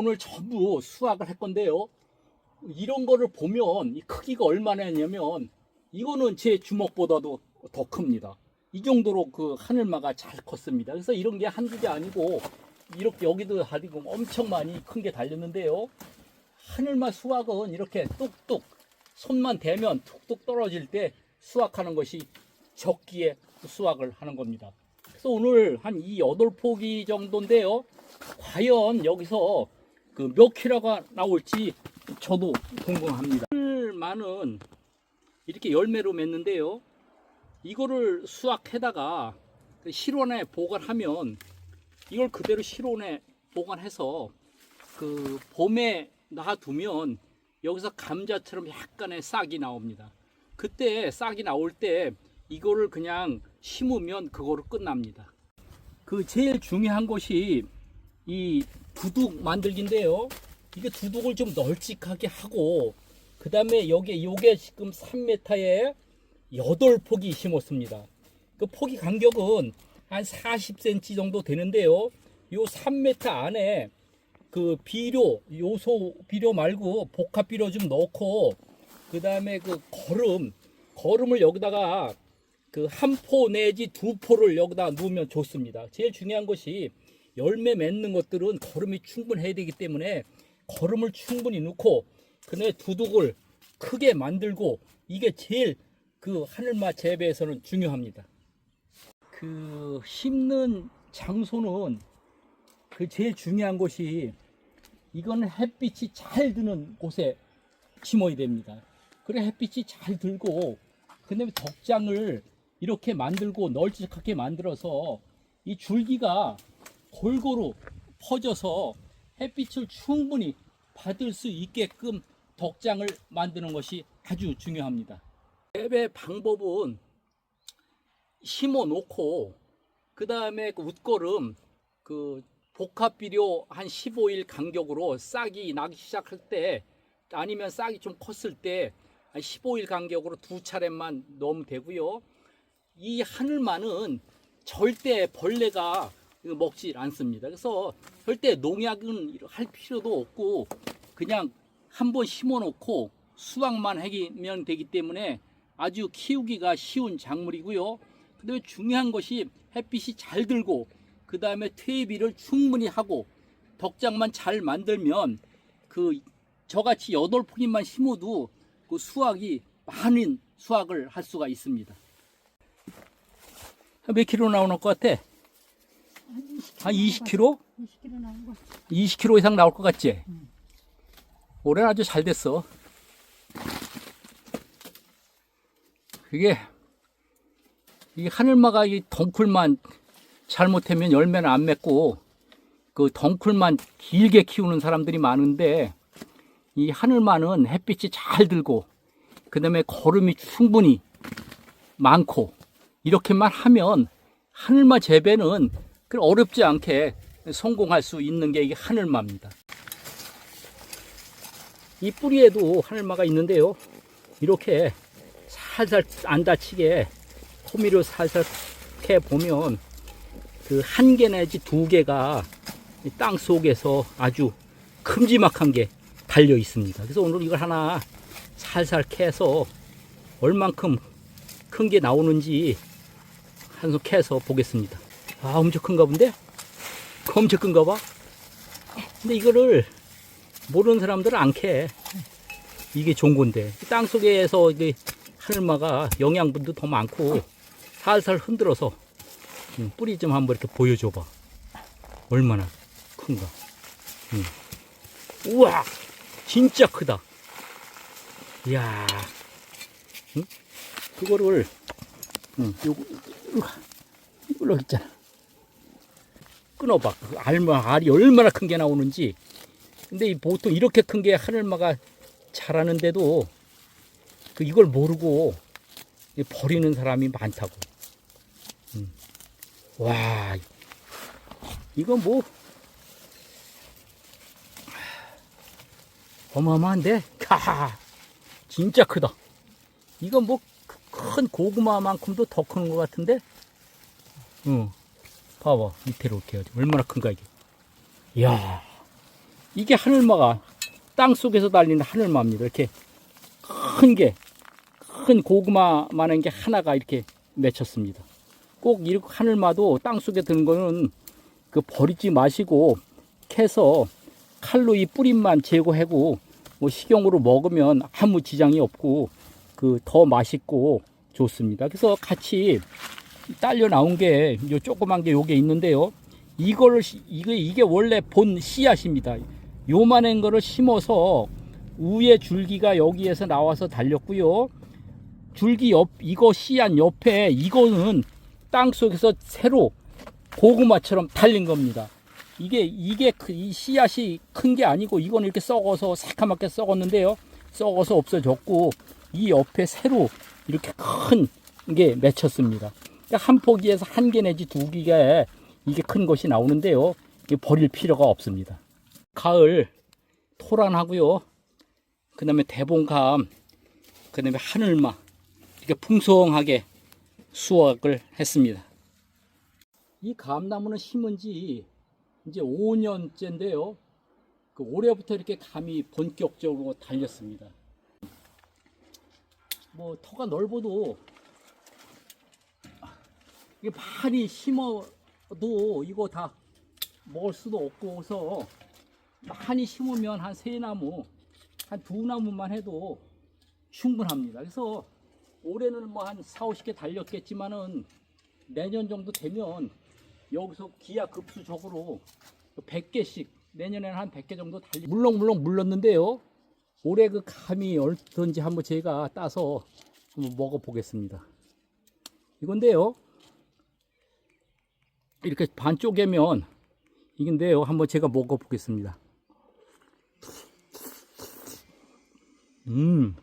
오늘 전부 수확을 할 건데요. 이런 거를 보면 이 크기가 얼마나 했냐면 이거는 제 주먹보다도 더 큽니다. 이 정도로 그 하늘마가 잘 컸습니다. 그래서 이런 게 한두 개 아니고 이렇게 여기도 다리고 엄청 많이 큰 게 달렸는데요. 하늘마 수확은 이렇게 뚝뚝 손만 대면 툭툭 떨어질 때 수확하는 것이 적기에 수확을 하는 겁니다. 그래서 오늘 한 이 여덟 포기 정도인데요. 과연 여기서 그 몇 킬로가 나올지 저도 궁금합니다. 하늘마는 이렇게 열매로 맺는데요. 이거를 수확해다가 그 실온에 보관하면 이걸 그대로 실온에 보관해서 그 봄에 놔두면 여기서 감자처럼 약간의 싹이 나옵니다. 그때 싹이 나올 때 이거를 그냥 심으면 그거로 끝납니다. 그 제일 중요한 것이 이 두둑 만들기인데요. 이게 두둑을 좀 널찍하게 하고 그 다음에 여기 요게 지금 3m에 8폭이 심었습니다. 그 폭이 간격은 한 40cm 정도 되는데요. 요 3m 안에 그 비료, 요소 비료 말고 복합 비료 좀 넣고 그 다음에 그 거름, 거름을 여기다가 그 한 포 내지 두 포를 여기다 놓으면 좋습니다. 제일 중요한 것이 열매 맺는 것들은 거름이 충분해야 되기 때문에 거름을 충분히 넣고 그다음에 두둑을 크게 만들고 이게 제일 그 하늘맛 재배에서는 중요합니다. 그 심는 장소는 그 제일 중요한 것이 이거는 햇빛이 잘 드는 곳에 심어야 됩니다. 그래 햇빛이 잘 들고 그다음에 덕장을 이렇게 만들고 널찍하게 만들어서 이 줄기가 골고루 퍼져서 햇빛을 충분히 받을 수 있게끔 덕장을 만드는 것이 아주 중요합니다. 재배 방법은 심어 놓고 그 다음에 그 웃거름 그 복합 비료 한 15일 간격으로 싹이 나기 시작할 때 아니면 싹이 좀 컸을 때 15일 간격으로 두 차례만 넣으면 되고요. 이 하늘만은 절대 벌레가 먹질 않습니다. 그래서 절대 농약은 할 필요도 없고 그냥 한 번 심어 놓고 수확만 하면 되기 때문에 아주 키우기가 쉬운 작물이고요. 그다음에 중요한 것이 햇빛이 잘 들고 그 다음에 퇴비를 충분히 하고 덕장만 잘 만들면 그 저같이 여덟 포기만 심어도 그 수확이 많은 수확을 할 수가 있습니다. 몇 킬로 나오는 것 같아? 한 20킬로? 20kg 나온 거. 20킬로 이상 나올 것 같지? 올해 아주 잘 됐어. 그게 이 하늘마가 이 덩쿨만 잘못하면 열매는 안 맺고 그 덩쿨만 길게 키우는 사람들이 많은데 이 하늘마는 햇빛이 잘 들고 그 다음에 거름이 충분히 많고 이렇게만 하면 하늘마 재배는 그 어렵지 않게 성공할 수 있는 게 이게 하늘마입니다. 이 뿌리에도 하늘마가 있는데요. 이렇게 살살 안 다치게 호미를 살살 캐 보면 그 한 개 내지 두 개가 이땅 속에서 아주 큼지막한 게 달려 있습니다. 그래서 오늘 이걸 하나 살살 캐서 얼만큼 큰 게 나오는지 한 손 캐서 보겠습니다. 아, 엄청 큰가 본데? 엄청 큰가 봐. 근데 이거를 모르는 사람들은 안 캐. 이게 좋은 건데. 땅 속에서 이게 하늘마가 영양분도 더 많고 살살 흔들어서 음, 뿌리 좀 한번 이렇게 보여줘봐. 얼마나 큰가. 음. 우와! 진짜 크다. 이야. 응? 그거를, 응, 요거, 요거, 이걸로 있잖아. 끊어봐. 그 알마, 알이 얼마나 큰 게 나오는지. 근데 이 보통 이렇게 큰 게 하늘마가 자라는데도 그 이걸 모르고 이 버리는 사람이 많다고. 음. 와, 이거 뭐 어마어마한데? 가, 진짜 크다. 이거 뭐큰 고구마만큼도 더 크는 것 같은데? 응. 봐봐 밑에로 이렇게 해야지. 얼마나 큰가 이게. 이야, 이게 하늘마가 땅 속에서 달리는 하늘마입니다. 이렇게 큰 게, 큰 고구마만한 게 하나가 이렇게 맺혔습니다. 꼭 이렇게 하늘마도 땅 속에 드는 거는 그 버리지 마시고 캐서 칼로 이 뿌림만 제거하고 뭐 식용으로 먹으면 아무 지장이 없고 그 더 맛있고 좋습니다. 그래서 같이 딸려 나온 게 요 조그만 게 요게 있는데요. 이거를 시- 이게 이게 원래 본 씨앗입니다. 요만한 거를 심어서 위에 줄기가 여기에서 나와서 달렸고요. 줄기 옆 이거 씨앗 옆에 이거는 땅 속에서 새로 고구마처럼 달린 겁니다. 이게 이게 그- 이 씨앗이 큰 게 아니고 이거는 이렇게 썩어서 새카맣게 썩었는데요. 썩어서 없어졌고 이 옆에 새로 이렇게 큰 게 맺혔습니다. 그러니까 한 포기에서 한 개 내지 두 개가 이게 큰 것이 나오는데요. 버릴 필요가 없습니다. 가을 토란하고요. 그 다음에 대봉감, 그 다음에 하늘마 이렇게 풍성하게 수확을 했습니다. 이 감나무는 심은 지 이제 5년째인데요. 그 올해부터 이렇게 감이 본격적으로 달렸습니다. 뭐 터가 넓어도 이게 많이 심어도 이거 다 먹을 수도 없고 그래서 많이 심으면 한 세 나무, 한 두 나무만 해도 충분합니다. 그래서 올해는 뭐 한 4, 50개 달렸겠지만은 내년 정도 되면 여기서 기하 급수적으로 100개씩 내년에는 한 100개 정도 달리 물렁물렁 물렀는데요. 올해 그 감이 어떤지 한번 제가 따서 한번 먹어 보겠습니다. 이건데요. 이렇게 반 쪼개면 이건데요. 한번 제가 먹어 보겠습니다. 음.